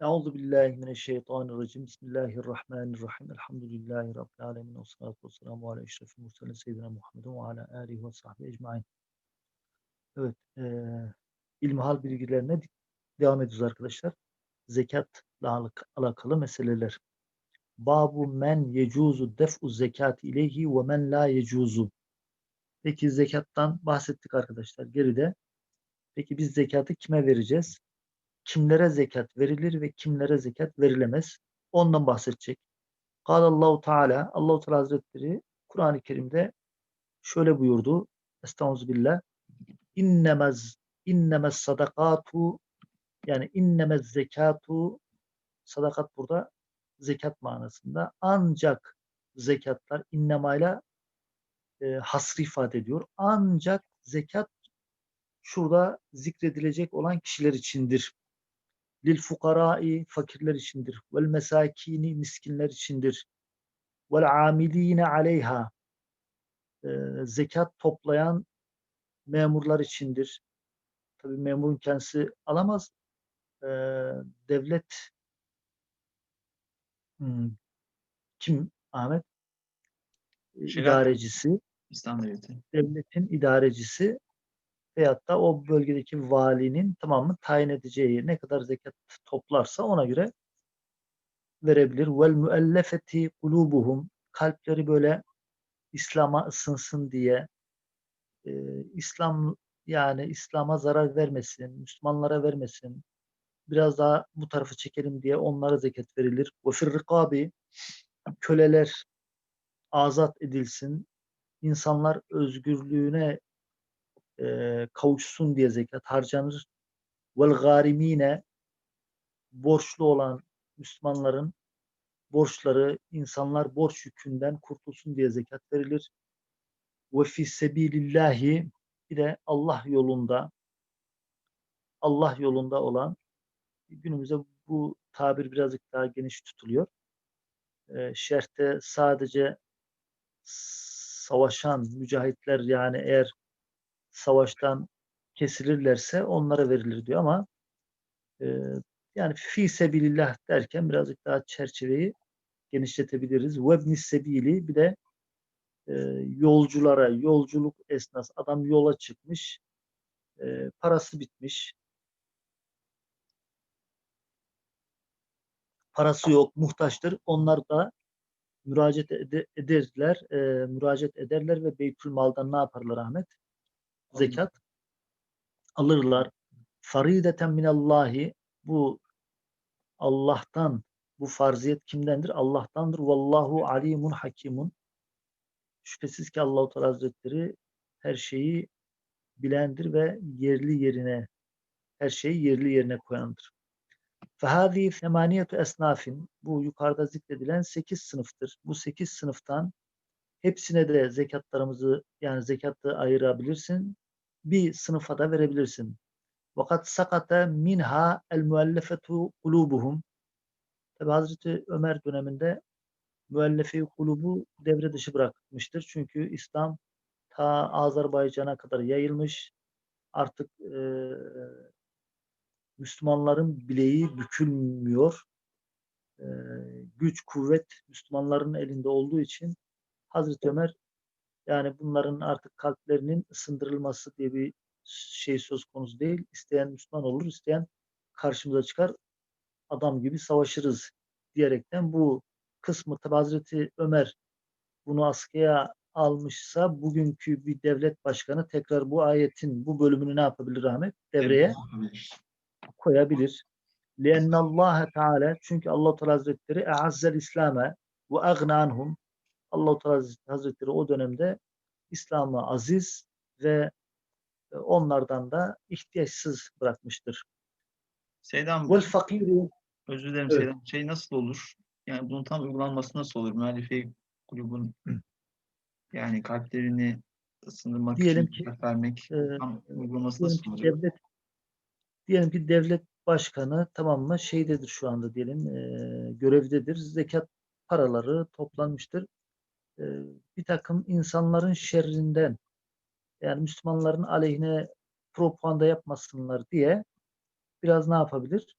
Euzu billahi mineşşeytanirracim. Bismillahirrahmanirrahim. Elhamdülillahi rabbil alamin. Ves salatu vesselamu ala eşrefil murselin seyyidina Muhammedin ve ala alihi ve sahbihi ecmaîn. Evet, eee ilmihal bilgilerine devam ediyoruz arkadaşlar. Zekatla alakalı meseleler. Babu men yecuzu def'u zekati ileyhi ve men la yecuzu. Peki zekattan bahsettik arkadaşlar geride. Peki biz zekatı kime vereceğiz? Kimlere zekat verilir ve kimlere zekat verilemez. Ondan bahsedecek. Allahu Teala, Allahu Teala Hazretleri Kur'an-ı Kerim'de şöyle buyurdu. Estağfirullah. İnnemez innemez sadakatu yani innemez zekatu sadakat burada zekat manasında ancak zekatlar innemayla e, hasrı ifade ediyor. Ancak zekat şurada zikredilecek olan kişiler içindir lil fukarai fakirler içindir. Vel mesakini miskinler içindir. Vel amiline aleyha e, zekat toplayan memurlar içindir. Tabi memurun kendisi alamaz. E, devlet hmm, kim Ahmet? Şirat. İdarecisi. Devleti. Devletin idarecisi veyahut da o bölgedeki valinin tamam mı tayin edeceği ne kadar zekat toplarsa ona göre verebilir. Vel müellefeti kulubuhum kalpleri böyle İslam'a ısınsın diye e, İslam yani İslam'a zarar vermesin, Müslümanlara vermesin, biraz daha bu tarafı çekelim diye onlara zekat verilir. Ve firrikabi köleler azat edilsin, insanlar özgürlüğüne kavuşsun diye zekat harcanır. Vel garimine borçlu olan Müslümanların borçları, insanlar borç yükünden kurtulsun diye zekat verilir. Ve fi sebilillahi bir de Allah yolunda Allah yolunda olan günümüzde bu tabir birazcık daha geniş tutuluyor. E, şerhte sadece savaşan mücahitler yani eğer savaştan kesilirlerse onlara verilir diyor ama e, yani fi sebilillah derken birazcık daha çerçeveyi genişletebiliriz. Webni sebili bir de e, yolculara, yolculuk esnası adam yola çıkmış, e, parası bitmiş, parası yok, muhtaçtır. Onlar da müracaat ed- ederler, e, müracaat ederler ve Beytül Mal'dan ne yaparlar Ahmet? Zekat alırlar. Farideten minallahi bu Allah'tan bu farziyet kimdendir? Allah'tandır. Vallahu alimun hakimun. Şüphesiz ki Allahu Teala Hazretleri her şeyi bilendir ve yerli yerine her şeyi yerli yerine koyandır. Fehâzî semaniyetu esnafin bu yukarıda zikredilen sekiz sınıftır. Bu sekiz sınıftan hepsine de zekatlarımızı yani zekatı ayırabilirsin bir sınıfa da verebilirsin. Fakat sakata minha el müellefetu kulubuhum. Tabi Hazreti Ömer döneminde müellefe kulubu devre dışı bırakmıştır. Çünkü İslam ta Azerbaycan'a kadar yayılmış. Artık e, Müslümanların bileği bükülmüyor. E, güç, kuvvet Müslümanların elinde olduğu için Hazreti Ömer yani bunların artık kalplerinin ısındırılması diye bir şey söz konusu değil. İsteyen Müslüman olur, isteyen karşımıza çıkar, adam gibi savaşırız diyerekten bu kısmı tabi Hazreti Ömer bunu askıya almışsa bugünkü bir devlet başkanı tekrar bu ayetin bu bölümünü ne yapabilir Ahmet? Devreye koyabilir. لِأَنَّ اللّٰهَ Teala çünkü Allah Teala Hazretleri اَعَزَّ الْاِسْلَامَ وَاَغْنَ عَنْهُمْ Allah-u Teala Hazretleri o dönemde İslam'ı aziz ve e, onlardan da ihtiyaçsız bırakmıştır. Seydam, Vel fakiru özür dilerim Evet. Seydam. Şey nasıl olur? Yani bunun tam uygulanması nasıl olur? Müellife grubun yani kalplerini ısındırmak Diyelim için ki, vermek e, tam uygulaması nasıl olur? devlet diyelim ki devlet başkanı tamam mı şeydedir şu anda diyelim e, görevdedir. Zekat paraları toplanmıştır. E, bir takım insanların şerrinden yani Müslümanların aleyhine propaganda yapmasınlar diye biraz ne yapabilir?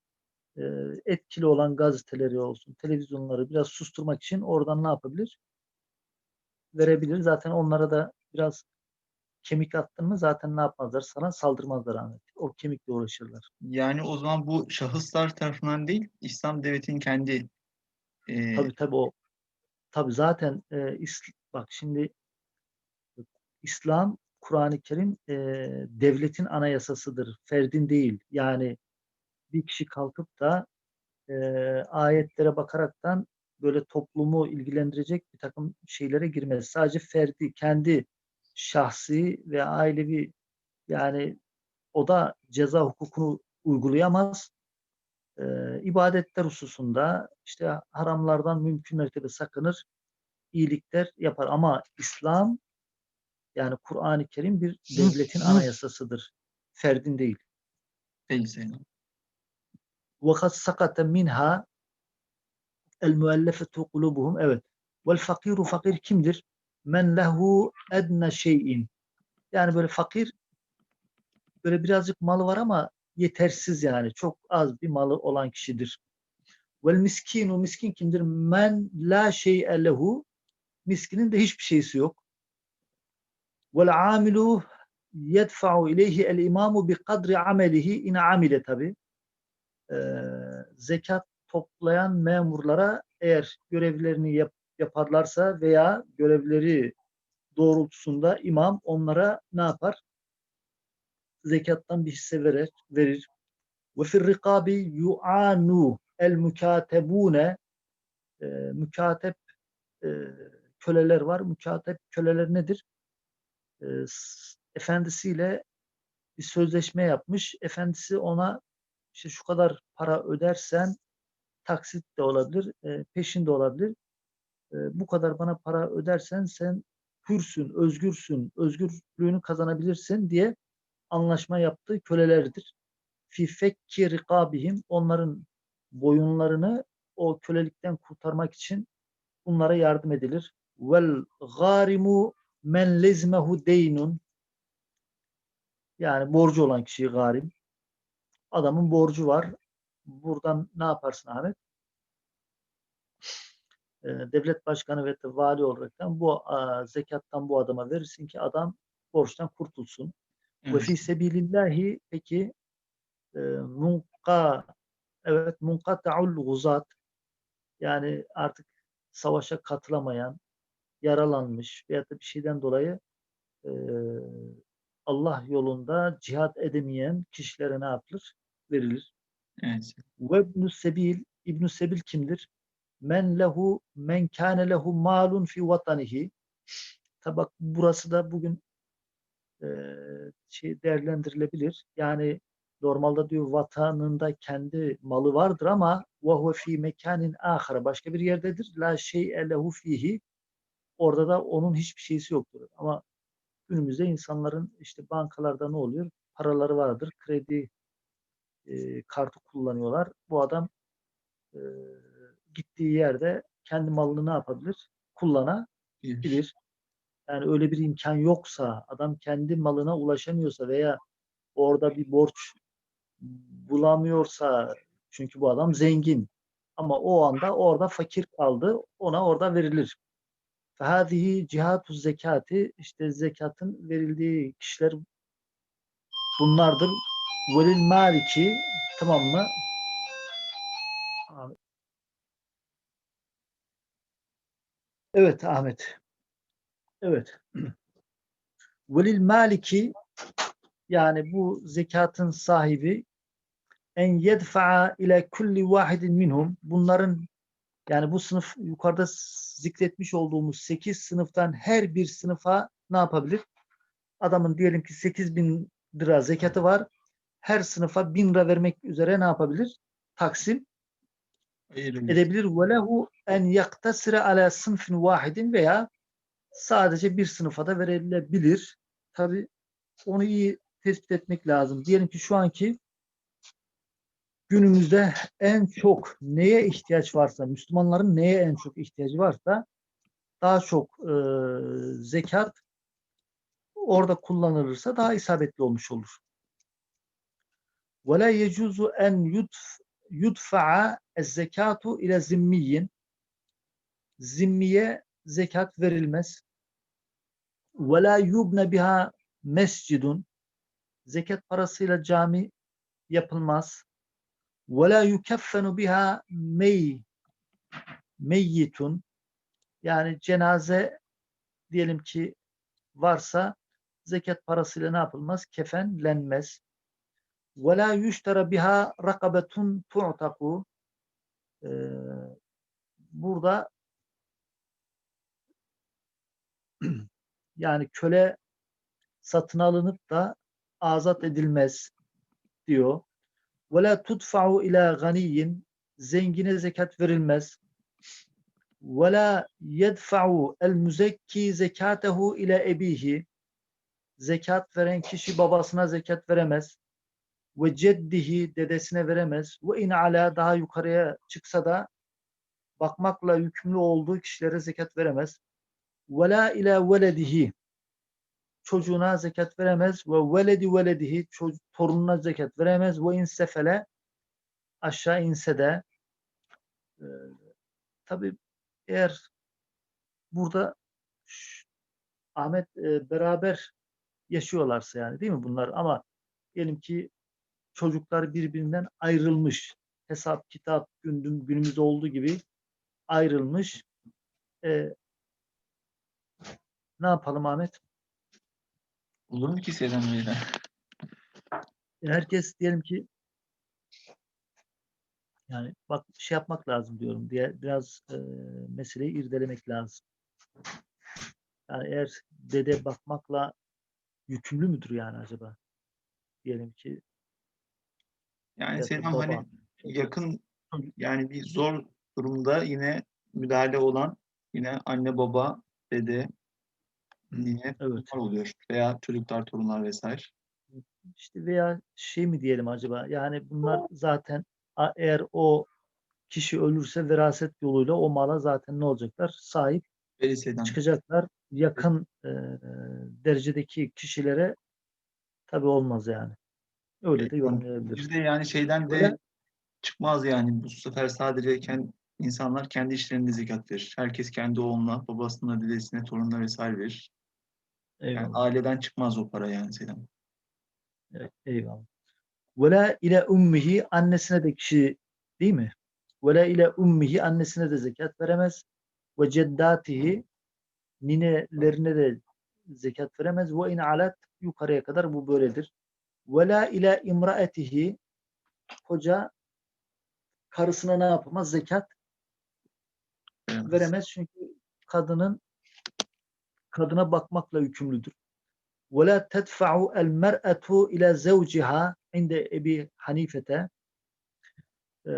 e, etkili olan gazeteleri olsun, televizyonları biraz susturmak için oradan ne yapabilir? Verebilir. Zaten onlara da biraz kemik attın mı zaten ne yapmazlar? Sana saldırmazlar Ahmet. O kemikle uğraşırlar. Yani o zaman bu şahıslar tarafından değil, İslam devletinin kendi e, Tabii tabii o. Tabii zaten e, İsl- bak şimdi İslam Kur'an-ı Kerim e, devletin anayasasıdır. Ferdin değil. Yani bir kişi kalkıp da e, ayetlere bakaraktan böyle toplumu ilgilendirecek bir takım şeylere girmez. Sadece ferdi, kendi şahsi ve ailevi yani o da ceza hukukunu uygulayamaz E, ibadetler hususunda işte haramlardan mümkün mertebe sakınır, iyilikler yapar. Ama İslam yani Kur'an-ı Kerim bir devletin anayasasıdır. Ferdin değil. değil sayın. وَقَدْ سَقَطَ مِنْهَا الْمُؤَلَّفَةُ قُلُوبُهُم Evet. Vel fakiru fakir kimdir? Men lehu edne şeyin. Yani böyle fakir böyle birazcık malı var ama yetersiz yani. Çok az bir malı olan kişidir. Vel miskinu miskin kimdir? Men la şey'e lehu. Miskinin de hiçbir şeysi yok. Vel amilu yedfa'u ileyhi el imamu bi kadri amelihi in amile tabi. Ee, zekat toplayan memurlara eğer görevlerini yap, yaparlarsa veya görevleri doğrultusunda imam onlara ne yapar? Zekattan bir hisse verir. verir. Ve fir rikabi yu'anu el mükatebune e, mükatep e, köleler var. Mükatep köleler nedir? E, efendisiyle bir sözleşme yapmış. Efendisi ona işte şu kadar para ödersen taksit de olabilir, e, peşin de olabilir. E, bu kadar bana para ödersen sen hürsün, özgürsün, özgürlüğünü kazanabilirsin diye anlaşma yaptığı kölelerdir. Fi fekki rikabihim onların boyunlarını o kölelikten kurtarmak için bunlara yardım edilir. Vel garimu men lezmehu deynun yani borcu olan kişi garim. Adamın borcu var. Buradan ne yaparsın Ahmet? Ee, devlet başkanı ve de vali olaraktan bu zekattan bu adama verirsin ki adam borçtan kurtulsun. Ve fi sebilillahi peki e, munka evet munkata'ul guzat yani artık savaşa katılamayan, yaralanmış veya da bir şeyden dolayı e, Allah yolunda cihat edemeyen kişilere ne yapılır? Verilir. Evet. Ve ibn sebil İbn Sebil kimdir? Men lehu men kâne lehu malun fi vatanihi. Tabi bak burası da bugün e, şey değerlendirilebilir. Yani normalde diyor vatanında kendi malı vardır ama huve fi mekanin ahara başka bir yerdedir. La şey'e lehu fihi. Orada da onun hiçbir şeysi yoktur. Ama günümüzde insanların işte bankalarda ne oluyor? Paraları vardır. Kredi e, kartı kullanıyorlar. Bu adam e, gittiği yerde kendi malını ne yapabilir? Kullanabilir. Yani öyle bir imkan yoksa, adam kendi malına ulaşamıyorsa veya orada bir borç bulamıyorsa, çünkü bu adam zengin ama o anda orada fakir kaldı, ona orada verilir. Fehadihi cihatu zekati, işte zekatın verildiği kişiler bunlardır. Velil maliki, tamam mı? Evet Ahmet. Evet. Velil maliki yani bu zekatın sahibi en yedfa'a ile kulli vahidin minhum bunların yani bu sınıf yukarıda zikretmiş olduğumuz 8 sınıftan her bir sınıfa ne yapabilir? Adamın diyelim ki 8 bin lira zekatı var. Her sınıfa bin lira vermek üzere ne yapabilir? Taksim edebilir. Ve lehu en yaktasire ala sınıfın vahidin veya sadece bir sınıfa da verilebilir. Tabi onu iyi tespit etmek lazım. Diyelim ki şu anki günümüzde en çok neye ihtiyaç varsa, Müslümanların neye en çok ihtiyacı varsa daha çok e, zekat orada kullanılırsa daha isabetli olmuş olur. وَلَا يَجُوزُ en yut yudfa'a ez-zekatu ile zimmiyin zimmiye zekat verilmez. Ve la yubne biha mescidun zekat parasıyla cami yapılmaz. Ve la yukeffenu biha mey meyyitun yani cenaze diyelim ki varsa zekat parasıyla ne yapılmaz? Kefenlenmez. Ve la yuştara biha rakabetun tu'taku burada yani köle satın alınıp da azat edilmez diyor. Ve la tudfa'u ila ganiyin zengine zekat verilmez. Ve la yedfa'u el müzekki zekatehu ile ebihi zekat veren kişi babasına zekat veremez. Ve ceddihi dedesine veremez. Ve in ala daha yukarıya çıksa da bakmakla yükümlü olduğu kişilere zekat veremez. Ve la ila veledihi çocuğuna zekat veremez. Ve veledi veledihi torununa zekat veremez. Ve insefele aşağı inse de e, tabi eğer burada ş- Ahmet e, beraber yaşıyorlarsa yani değil mi bunlar? Ama diyelim ki çocuklar birbirinden ayrılmış hesap kitap gündüm günümüzde olduğu gibi ayrılmış E, ne yapalım Ahmet? Olur mu ki Selam böyle? herkes diyelim ki yani bak şey yapmak lazım diyorum diye biraz e, meseleyi irdelemek lazım. Yani eğer dede bakmakla yükümlü müdür yani acaba? Diyelim ki Yani Selam baba. hani yakın yani bir zor durumda yine müdahale olan yine anne baba dede yine Evet. oluyor veya çocuklar torunlar vesaire. İşte veya şey mi diyelim acaba? Yani bunlar zaten eğer o kişi ölürse veraset yoluyla o mala zaten ne olacaklar? Sahip Veliseden. çıkacaklar. Yakın e, derecedeki kişilere tabi olmaz yani. Öyle de yorumlayabiliriz. Bir de yani şeyden de Öyle. çıkmaz yani bu sefer sadece kendi insanlar kendi işlerinde zekat verir. Herkes kendi oğluna, babasına, dedesine, torununa vesaire verir. Yani aileden çıkmaz o para yani Selam. Evet, eyvallah. Vela ile ummihi annesine de kişi değil mi? Vela ile ummihi annesine de zekat veremez. Ve ceddatihi ninelerine de zekat veremez. Ve in alat yukarıya kadar bu böyledir. Vela ile imraetihi koca karısına ne yapamaz? Zekat Veremez. veremez çünkü kadının kadına bakmakla yükümlüdür. وَلَا تَدْفَعُ الْمَرْأَةُ اِلَى زَوْجِهَا inde Ebi Hanifete ee,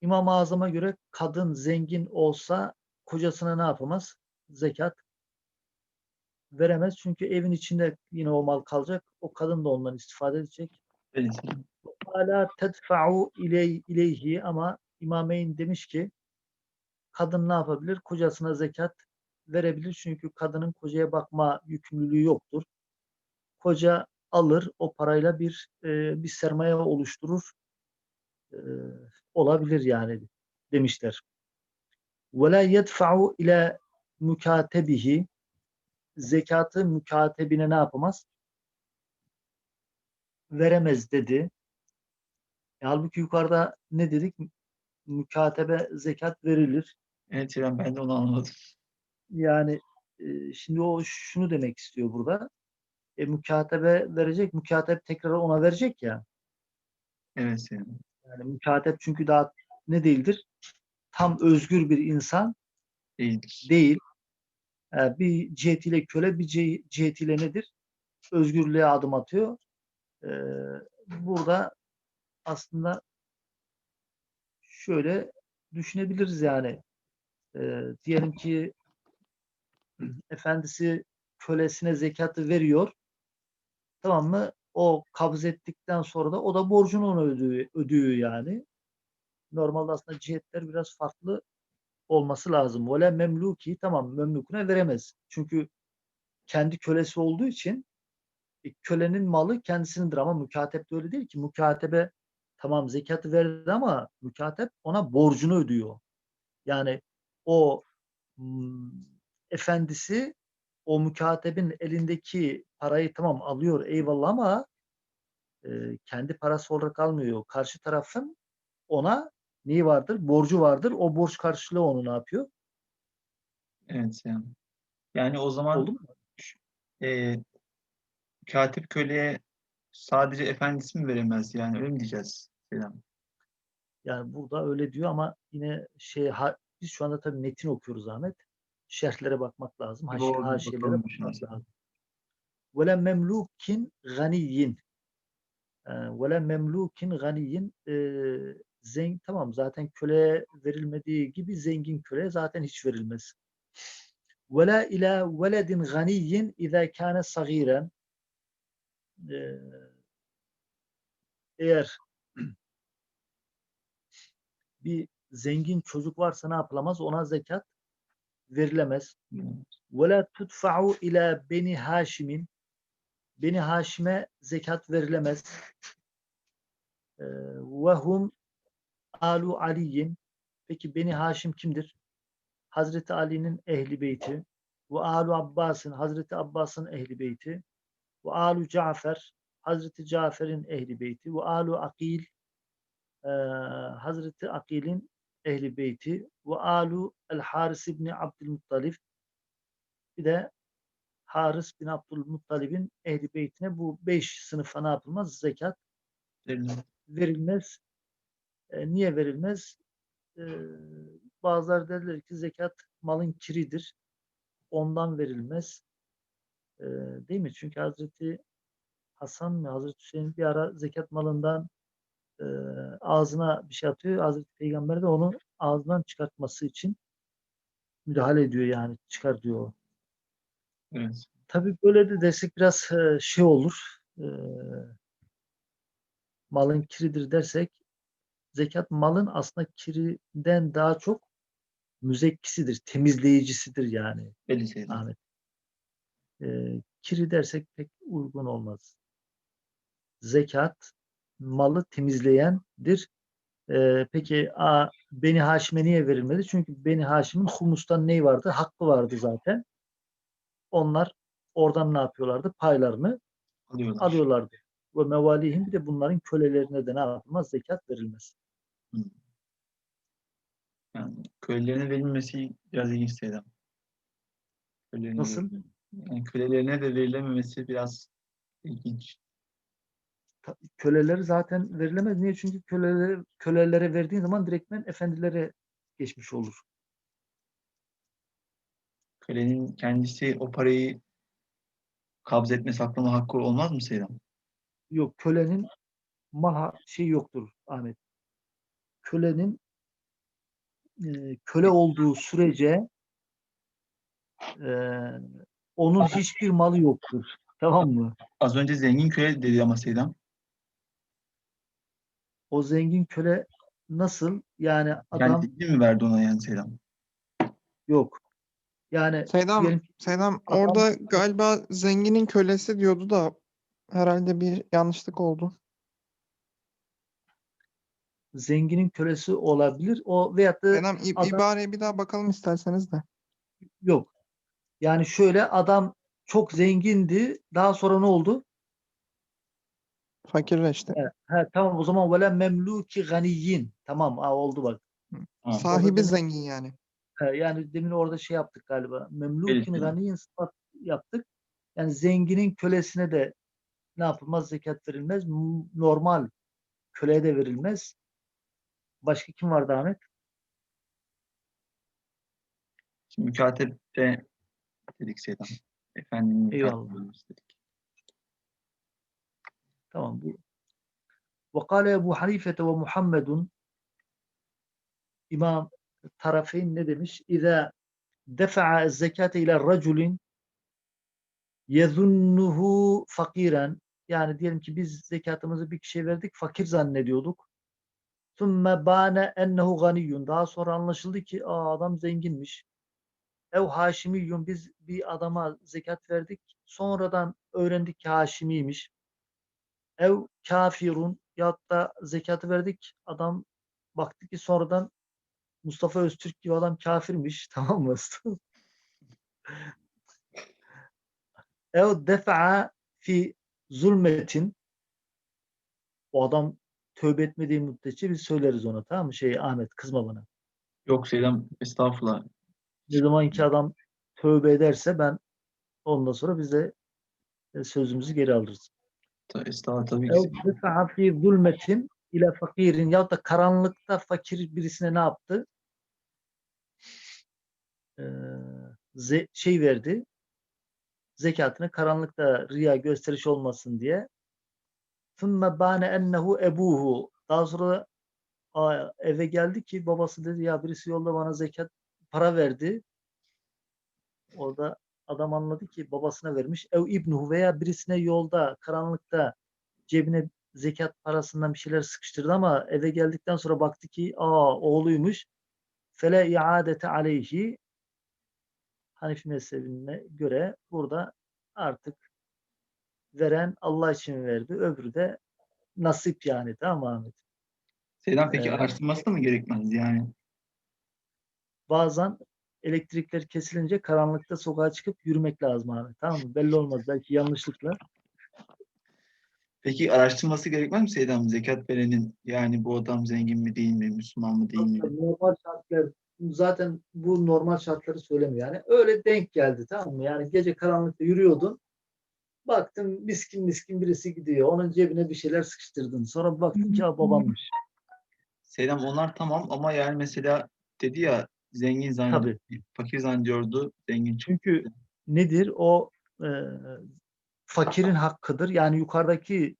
İmam-ı Azam'a göre kadın zengin olsa kocasına ne yapamaz? Zekat veremez. Çünkü evin içinde yine o mal kalacak. O kadın da ondan istifade edecek. Veliseden. Hala tedfa'u iley, ileyhi ama İmameyn demiş ki kadın ne yapabilir? Kocasına zekat verebilir. Çünkü kadının kocaya bakma yükümlülüğü yoktur. Koca alır o parayla bir e, bir sermaye oluşturur. E, olabilir yani demişler. Ve la ile mükatebihi zekatı mükatebine ne yapamaz? Veremez dedi. E, halbuki yukarıda ne dedik? Mükatebe zekat verilir. Evet ben de onu anlamadım. Yani e, şimdi o şunu demek istiyor burada. E, mükatebe verecek, mükatep tekrar ona verecek ya. Evet Selam. Yani mükatep çünkü daha ne değildir? Tam özgür bir insan Değildir. değil. E, bir cihetiyle köle, bir cihetiyle nedir? Özgürlüğe adım atıyor. E, burada aslında şöyle düşünebiliriz yani. E, diyelim ki efendisi kölesine zekatı veriyor. Tamam mı? O kabz ettikten sonra da o da borcunu ona ödüyor, yani. Normalde aslında cihetler biraz farklı olması lazım. Vele memluki tamam memlukuna veremez. Çünkü kendi kölesi olduğu için e, kölenin malı kendisinindir ama mükatep de öyle değil ki. Mükatebe tamam zekatı verdi ama mükatep ona borcunu ödüyor. Yani o mm, efendisi o mükatebin elindeki parayı tamam alıyor eyvallah ama e, kendi parası olarak almıyor. Karşı tarafın ona neyi vardır? Borcu vardır. O borç karşılığı onu ne yapıyor? Evet yani. Yani o zaman Oldu mu? e, katip köleye sadece efendisi mi veremez yani öyle mi diyeceğiz Selam? Yani burada öyle diyor ama yine şey ha- biz şu anda tabii metin okuyoruz Ahmet. Şerhlere bakmak lazım. Haşi, Doğru, haşiyelere bakalım bakmak şimdi. lazım. Vele memlukin ganiyin. Ee, Vele memlukin ganiyin. Ee, zen, tamam zaten köleye verilmediği gibi zengin köleye zaten hiç verilmez. Vela ila veledin ganiyin izâ kâne sagiren. Ee, eğer bir zengin çocuk varsa ne yapılamaz? Ona zekat verilemez. Ve la tudfa'u ila beni Haşim'in Beni Haşim'e zekat verilemez. Ee, ve hum alu Ali'in Peki Beni Haşim kimdir? Hazreti Ali'nin ehli beyti ve alu Abbas'ın Hazreti Abbas'ın ehli beyti ve alu Cafer Hazreti Cafer'in ehli beyti ve alu Akil ee, Hazreti Akil'in ehli beyti ve alu El Haris ibn Abdülmuttalib bir de Haris bin Abdülmuttalib'in ehli beytine bu beş sınıfa ne yapılmaz? Zekat Verilmez. verilmez. E, niye verilmez? E, bazıları derler ki zekat malın kiridir. Ondan verilmez. E, değil mi? Çünkü Hazreti Hasan mı Hazreti Hüseyin bir ara zekat malından e, ağzına bir şey atıyor. Hazreti Peygamber de onu ağzından çıkartması için müdahale ediyor yani çıkar diyor. Evet. Tabii böyle de desek biraz e, şey olur. E, malın kiridir dersek zekat malın aslında kiriden daha çok müzekkisidir, temizleyicisidir yani Belli. Ahmet. E, kiri dersek pek uygun olmaz. Zekat malı temizleyendir. E, peki a, Beni Haşim'e niye verilmedi? Çünkü Beni Haşim'in humustan neyi vardı? Hakkı vardı zaten. Onlar oradan ne yapıyorlardı? Paylarını Alıyorlar. alıyorlardı. Ve mevalihim bir de bunların kölelerine de ne yapılmaz? Zekat verilmez. Yani kölelerine verilmesi biraz ilginç Selam. Kölelerine Nasıl? Yani kölelerine de verilememesi biraz ilginç. Köleleri zaten verilemez. Niye? Çünkü kölelere, kölelere verdiğin zaman direktmen efendilere geçmiş olur. Kölenin kendisi o parayı kabz etme saklama hakkı olmaz mı Selam? Yok kölenin mal ha- şey yoktur Ahmet. Kölenin e, köle olduğu sürece e, onun hiçbir malı yoktur. Tamam mı? Az önce zengin köle dedi ama Selam. O zengin köle nasıl? Yani adam Kendisi mi verdi ona yani Selam? yok. Yani Seydam, diyelim Seydam adam- orada galiba zenginin kölesi diyordu da herhalde bir yanlışlık oldu. zenginin kölesi olabilir. O veyahut da Seydam adam- ibareye bir daha bakalım isterseniz de. yok. Yani şöyle adam çok zengindi. Daha sonra ne oldu? Fakirleşti. Evet. Ha, tamam o zaman vele memluki ganiyin. Tamam ha, oldu bak. Ha. Sahibi demek- zengin yani. Ha, yani demin orada şey yaptık galiba. Belirttim. ganiyin sıfat yaptık. Yani zenginin kölesine de ne yapılmaz? Zekat verilmez. Normal köleye de verilmez. Başka kim vardı Ahmet? Şimdi mükatepte dedik Selam. Efendim Eyvallah. dedik. Tamam bu. وقال Ebu Hanife ve Muhammedun İmam tarafeyn ne demiş? İza defa'a zekate ila raculin yezunnuhu fakiren yani diyelim ki biz zekatımızı bir kişiye verdik fakir zannediyorduk. Thumme bane ennehu ganiyyun. Daha sonra anlaşıldı ki Aa, adam zenginmiş. Ev haşimiyyun. Biz bir adama zekat verdik. Sonradan öğrendik ki haşimiymiş. Ev kafirun ya da zekatı verdik adam baktı ki sonradan Mustafa Öztürk gibi adam kafirmiş tamam mı? Ev defa'a fi zulmetin o adam tövbe etmediği müddetçe biz söyleriz ona tamam mı? Şey Ahmet kızma bana. Yok Seydam estağfurullah. Ne zaman ki adam tövbe ederse ben ondan sonra biz de e, sözümüzü geri alırız. Ta- Estağfurullah tabii ki. defa'a fi zulmetin ile fakirin ya da karanlıkta fakir birisine ne yaptı? Ee, şey verdi. Zekatını karanlıkta riya gösteriş olmasın diye. ثُمَّ bane ennehu ebuhu. Daha sonra eve geldi ki babası dedi ya birisi yolda bana zekat para verdi. Orada adam anladı ki babasına vermiş. Ev ibnuhu veya birisine yolda karanlıkta cebine zekat parasından bir şeyler sıkıştırdı ama eve geldikten sonra baktı ki aa oğluymuş. Fele iadete aleyhi Hanifi mezhebine göre burada artık veren Allah için verdi. Öbürü de nasip yani tamam Ahmet? Seydam peki Ee, araştırması da mı gerekmez yani? Bazen elektrikler kesilince karanlıkta sokağa çıkıp yürümek lazım Ahmet. Tamam mı? Belli olmaz. Belki yanlışlıkla. Peki araştırması gerekmez mi Seydam zekat verenin yani bu adam zengin mi değil mi, Müslüman mı değil mi? Normal şartlar zaten bu normal şartları söylemiyor. Yani öyle denk geldi tamam mı? Yani gece karanlıkta yürüyordun. Baktın miskin miskin birisi gidiyor. Onun cebine bir şeyler sıkıştırdın. Sonra baktın ki "Aa, babammış. Seydam onlar tamam ama yani mesela dedi ya zengin zannediyor, Tabii. fakir zannediyordu, zengin çıktı. Çünkü nedir? O e, fakirin hakkıdır. Yani yukarıdaki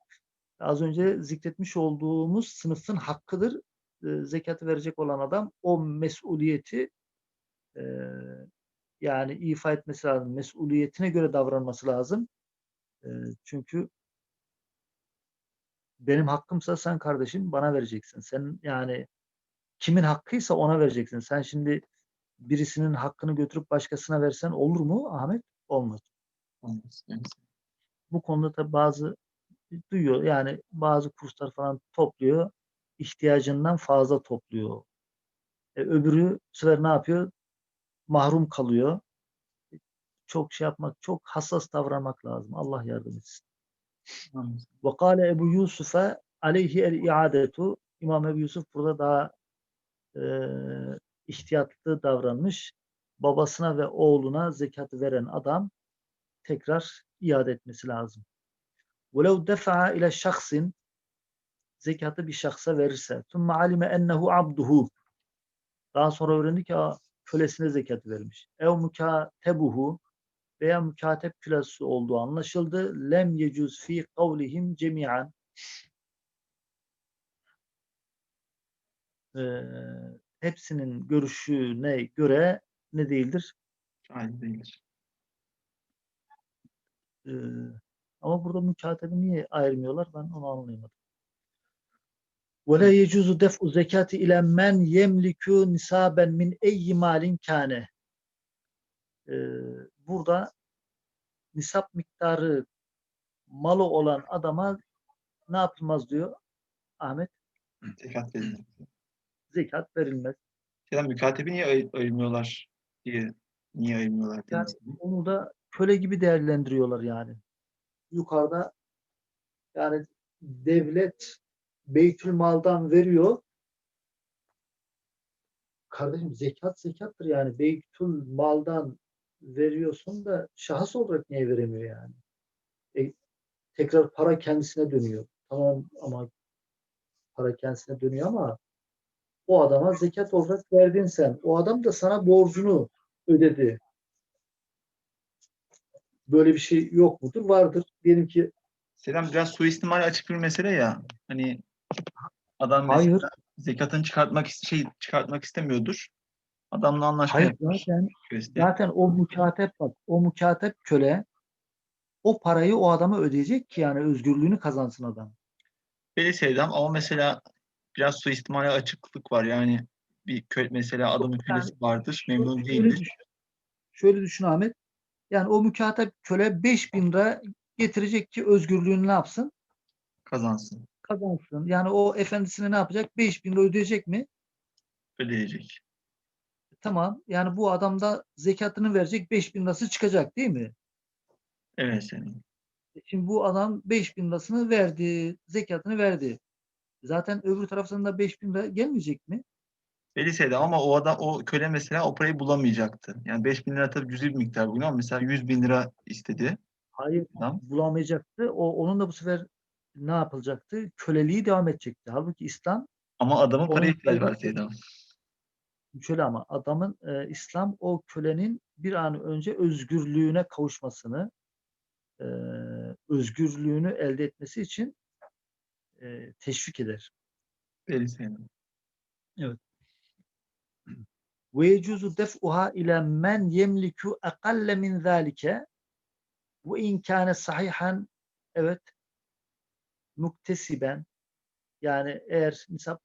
az önce zikretmiş olduğumuz sınıfın hakkıdır. E, zekatı verecek olan adam o mesuliyeti e, yani ifa etmesi lazım. Mesuliyetine göre davranması lazım. E, çünkü benim hakkımsa sen kardeşim bana vereceksin. Sen yani kimin hakkıysa ona vereceksin. Sen şimdi birisinin hakkını götürüp başkasına versen olur mu Ahmet? Olmaz. Olmaz. Bu konuda da bazı duyuyor yani bazı kurslar falan topluyor. ihtiyacından fazla topluyor. E, öbürü sefer ne yapıyor? Mahrum kalıyor. Çok şey yapmak, çok hassas davranmak lazım. Allah yardım etsin. Ve kâle Ebu Yusuf'a aleyhi el iadetu. İmam Ebu Yusuf burada daha e, ihtiyatlı davranmış. Babasına ve oğluna zekat veren adam tekrar iade etmesi lazım. وَلَوْ دَفَعَ إلى şahsin zekatı bir şahsa verirse ثُمَّ عَلِمَ اَنَّهُ عَبْدُهُ daha sonra öğrendi ki "Aa, kölesine zekat vermiş. ev mukatebuhu veya mükatep kölesi olduğu anlaşıldı. Lem yecuz fi kavlihim cemi'an Ee, hepsinin görüşüne göre ne değildir? Caiz değildir. Ee, ama burada mükatebi niye ayırmıyorlar? Ben onu anlayamadım. وَلَا يَجُوزُ دَفْءُ زَكَاتِ اِلَى مَنْ يَمْلِكُ نِسَابًا مِنْ اَيِّ مَالٍ كَانَ Ee, burada nisap miktarı malı olan adama ne yapılmaz diyor Ahmet? Zekat verilmez. Zekat verilmez. Seydam mükatebi niye ayır- ayırmıyorlar diye niye ayırmıyorlar diye. Yani onu da köle gibi değerlendiriyorlar yani. Yukarıda yani devlet Beytül Mal'dan veriyor. Kardeşim zekat zekattır yani. Beytül Mal'dan veriyorsun da şahıs olarak niye veremiyor yani? E, tekrar para kendisine dönüyor. Tamam ama para kendisine dönüyor ama o adama zekat olarak verdin sen. O adam da sana borcunu ödedi. Böyle bir şey yok mudur? Vardır. Diyelim ki Selam biraz suistimali açık bir mesele ya. Hani adam hayır, mesela zekatını çıkartmak şey çıkartmak istemiyordur. Adamla anlaşma hayır yapmış. zaten zaten o mükatep bak, o mükatep köle o parayı o adama ödeyecek ki yani özgürlüğünü kazansın adam. Belli Seydam ama mesela biraz suistimale açıklık var. Yani bir köle mesela adamın kölesi vardır, memnun değildir. düşün, şöyle düşün Ahmet. Yani o mükatep köle 5000 lira getirecek ki özgürlüğünü ne yapsın? Kazansın. kazansın. Yani o efendisine ne yapacak? 5000 lira ödeyecek mi? Ödeyecek. Tamam. Yani bu adam da zekatını verecek 5000 lirası çıkacak değil mi? Evet senin. Şimdi bu adam 5000 lirasını verdi. Zekatını verdi. Zaten öbür taraftan da 5000 lira gelmeyecek mi? Verilseydi ama o adam o köle mesela o parayı bulamayacaktı. Yani 5000 lira tabii cüzi bir miktar bugün ama mesela 100 bin lira istedi Hayır. adam. Bulamayacaktı. O, onun da bu sefer ne yapılacaktı? Köleliği devam edecekti. Halbuki İslam Ama adamın paraya ihtiyacı var Seyda. şöyle ama adamın e, İslam o kölenin bir an önce özgürlüğüne kavuşmasını e, özgürlüğünü elde etmesi için e, teşvik eder. Verilseydi. Ve yecuzu def'uha ila men yemliku akalle min zalike ve in kâne sahihan evet muktesiben yani eğer nisap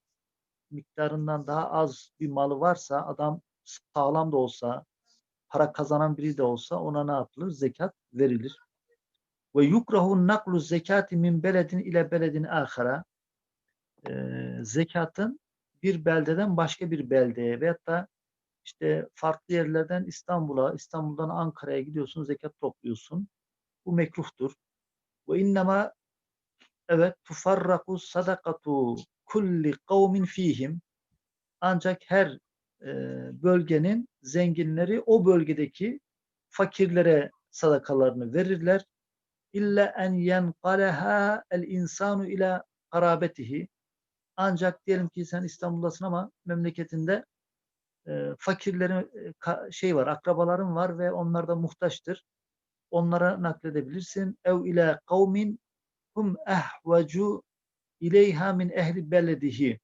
miktarından daha az bir malı varsa adam sağlam da olsa para kazanan biri de olsa ona ne yapılır? Zekat verilir. Ve yukrahu naklu zekati min beledin ile beledin ahara Ee, zekatın bir beldeden başka bir beldeye veyahut da işte farklı yerlerden İstanbul'a, İstanbul'dan Ankara'ya gidiyorsun, zekat topluyorsun. Bu mekruhtur. Ve innema evet tufarraku sadakatu kulli kavmin fihim ancak her e, bölgenin zenginleri o bölgedeki fakirlere sadakalarını verirler. İlla en yenqaleha el insanu ila karabetihi. Ancak diyelim ki sen İstanbul'dasın ama memleketinde e, fakirlerin e, şey var, akrabaların var ve onlar da muhtaçtır. Onlara nakledebilirsin. Ev ila kavmin hum ehvecu ileyha min ehli beledihi.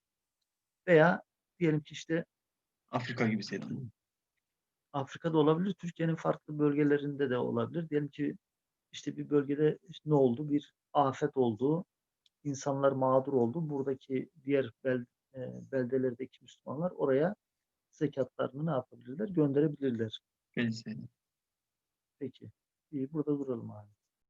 Veya diyelim ki işte Afrika gibi Seyda. Afrika'da olabilir, Türkiye'nin farklı bölgelerinde de olabilir. Diyelim ki işte bir bölgede işte ne oldu? Bir afet oldu. insanlar mağdur oldu. Buradaki diğer bel, e, beldelerdeki Müslümanlar oraya zekatlarını ne yapabilirler? Gönderebilirler. Verilseydi. Peki. İyi burada duralım abi.